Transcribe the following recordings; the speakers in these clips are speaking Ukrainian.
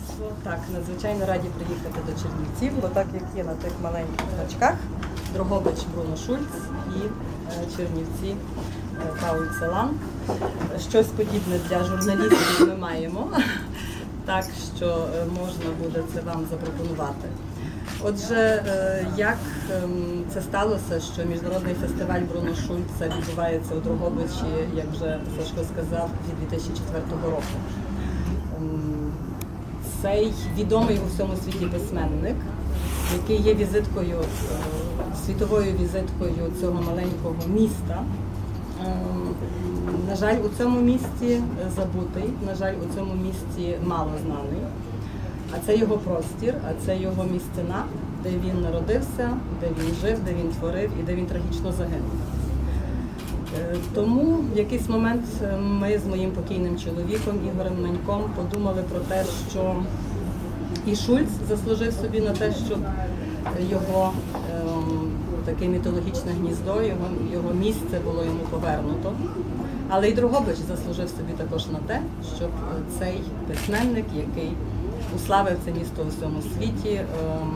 мистецтво. Так, надзвичайно раді приїхати до Чернівців, бо так як є на тих маленьких значках, Дрогобич Бруно Шульц і е, Чернівці е, Целан. Щось подібне для журналістів ми маємо, так що е, можна буде це вам запропонувати. Отже, як ем, це сталося, що міжнародний фестиваль Бруно Шульца відбувається у Дрогобичі, як вже Сашко сказав, від 2004 року. Цей відомий у всьому світі письменник, який є візиткою, е, світовою візиткою цього маленького міста. Ем, На жаль, у цьому місті забутий, на жаль, у цьому місті мало знаний. А це його простір, а це його місцина, де він народився, де він жив, де він творив і де він трагічно загинув. Е, Тому в якийсь момент е, ми з моїм покійним чоловіком Ігорем Маньком подумали про те, що і Шульц заслужив собі на те, щоб його ем, таке мітологічне гніздо, його, його місце було йому повернуто. Але й Дрогобич заслужив собі також на те, щоб е, цей письменник, який уславив це місто у всьому світі, ем,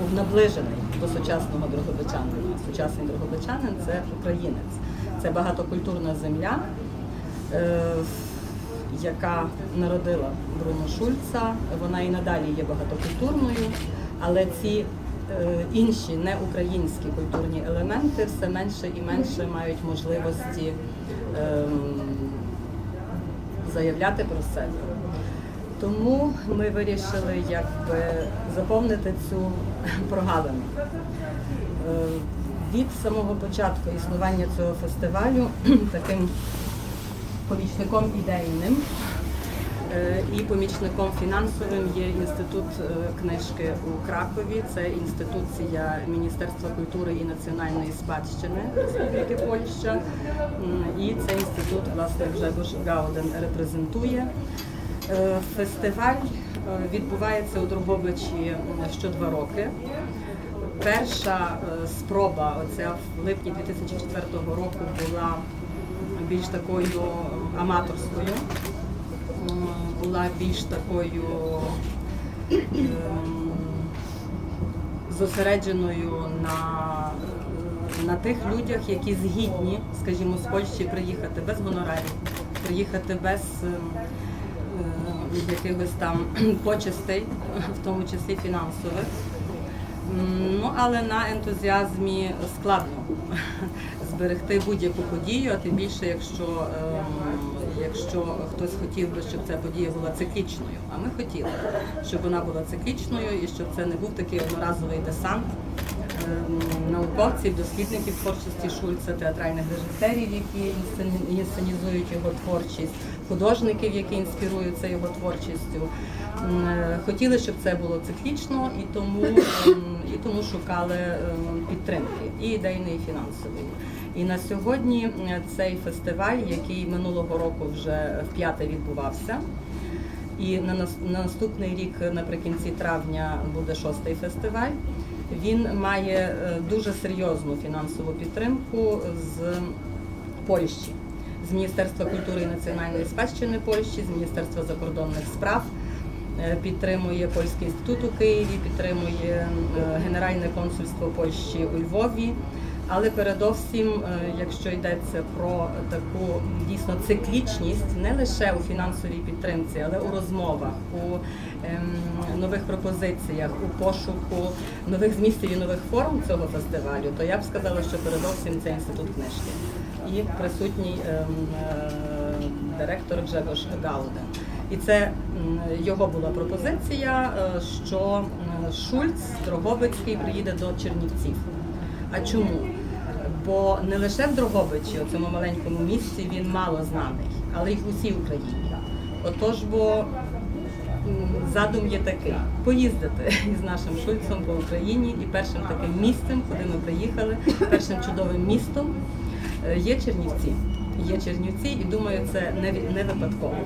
був наближений до сучасного дрогобичанина. Сучасний дрогобичанин це українець, це багатокультурна земля, е, яка народила Бруно Шульца. Вона і надалі є багатокультурною, але ці е, інші неукраїнські культурні елементи все менше і менше мають можливості ем, заявляти про себе. Тому ми вирішили якби заповнити цю прогалину. Від самого початку існування цього фестивалю таким помічником ідейним е, і помічником фінансовим є інститут е, книжки у Кракові. Це інституція Міністерства культури і національної спадщини Республіки Польща. І цей інститут, власне, Гжегош Гауден репрезентує. Е, Фестиваль відбувається у Дрогобичі м, що два роки. Перша е, спроба, оця в липні 2004 року, була більш такою аматорською, була більш такою ем, зосередженою на, на тих людях, які згідні, скажімо, з Польщі приїхати без гонорарів, приїхати без ем, е, якихось там почестей, в тому числі фінансових. Ну, але на ентузіазмі складно зберегти будь-яку подію, а тим більше, якщо, ем, якщо хтось хотів би, щоб ця подія була циклічною. А ми хотіли, щоб вона була циклічною і щоб це не був такий одноразовий десант науковців, дослідників творчості Шульца, театральних режисерів, які інсцені- інсценізують його творчість, художників, які інспіруються його творчістю. Е, Хотіли, щоб це було циклічно, і тому, ем, і тому шукали ем, підтримки і ідейної, і фінансової. І на сьогодні е, цей фестиваль, який минулого року вже вп'яте відбувався, і на наступний рік, наприкінці травня, буде шостий фестиваль. Він має е, дуже серйозну фінансову підтримку з Польщі, з Міністерства культури і національної спадщини Польщі, з Міністерства закордонних справ. Е, Підтримує Польський інститут у Києві, підтримує е, Генеральне консульство Польщі у Львові. Але передовсім, е, якщо йдеться про таку дійсно циклічність, не лише у фінансовій підтримці, але у розмовах, у ем, нових пропозиціях, у пошуку нових змістів і нових форм цього фестивалю, то я б сказала, що передовсім це інститут книжки і присутній ем, е, директор Гжегош Гауден. І це його була пропозиція, е, що Шульц Дрогобицький приїде до Чернівців. А чому? Бо не лише в Дрогобичі, у цьому маленькому місці, він мало знаний, але й в усій Україні. Отож, бо задум є такий: поїздити із нашим Шульцем по Україні, і першим таким місцем, куди ми приїхали, першим чудовим містом е, є Чернівці. Є Чернівці, і думаю, це не не випадково.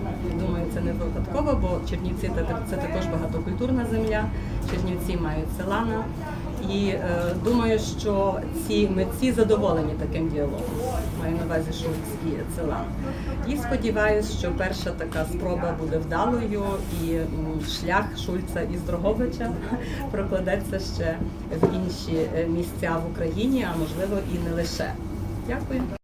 Думаю, це не випадково, бо Чернівці це, це також багатокультурна земля. Чернівці мають селана. І е, думаю, що ці митці задоволені таким діалогом. маю на увазі Шульц і Ецелан. І сподіваюся, що перша така спроба буде вдалою, і шлях Шульца із Дроговича прокладеться ще в інші е, місця в Україні, а можливо і не лише. Дякую.